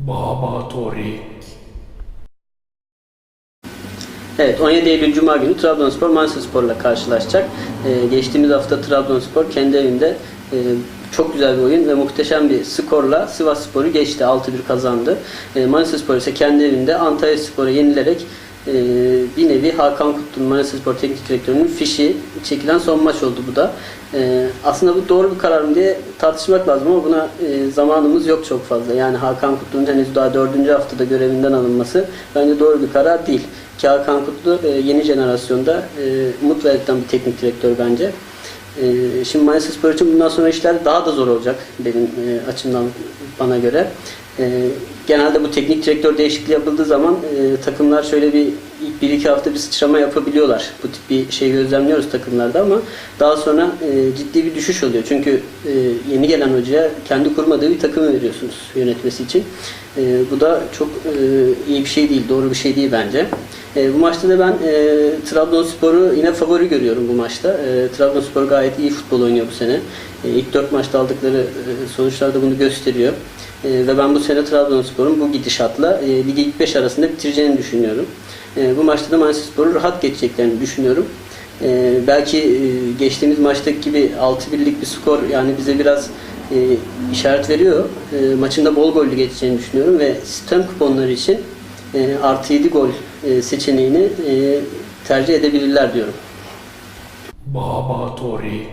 Baba Torik. Evet 17 Eylül Cuma günü Trabzonspor Mansaspor'la karşılaşacak. Ee, geçtiğimiz hafta Trabzonspor kendi evinde e, çok güzel bir oyun ve muhteşem bir skorla Sivas Spor'u geçti. 6-1 kazandı. E, Manisa Spor ise kendi evinde Antalya Spor'u yenilerek e, bir nevi Hakan Kutlu'nun Manisa Teknik Direktörü'nün fişi çekilen son maç oldu bu da. E, aslında bu doğru bir karar mı diye tartışmak lazım ama buna e, zamanımız yok çok fazla. Yani Hakan Kutlu'nun henüz daha 4. haftada görevinden alınması bence doğru bir karar değil. Ki Hakan Kutlu e, yeni jenerasyonda e, umut bir teknik direktör bence. E, şimdi Manisa için bundan sonra işler daha da zor olacak benim e, açımdan bana göre. E, genelde bu teknik direktör değişikliği yapıldığı zaman e, takımlar şöyle bir bir iki hafta bir sıçrama yapabiliyorlar. Bu tip bir şey gözlemliyoruz takımlarda ama daha sonra e, ciddi bir düşüş oluyor. Çünkü e, yeni gelen hocaya kendi kurmadığı bir takımı veriyorsunuz yönetmesi için. E, bu da çok e, iyi bir şey değil, doğru bir şey değil bence. E, bu maçta da ben e, Trabzonspor'u yine favori görüyorum bu maçta. E, Trabzonspor gayet iyi futbol oynuyor bu sene. E, ilk dört maçta aldıkları e, sonuçlar da bunu gösteriyor. E, ve ben bu sene Trabzonspor'un bu gidişatla e, ligi ilk 5 arasında bitireceğini düşünüyorum. E, bu maçta da Manchester Spor'u rahat geçeceklerini düşünüyorum. E, belki e, geçtiğimiz maçtaki gibi 6-1'lik bir skor yani bize biraz e, işaret veriyor. E, maçında bol gollü geçeceğini düşünüyorum ve sistem kuponları için e, artı 7 gol e, seçeneğini e, tercih edebilirler diyorum. Baba Torik.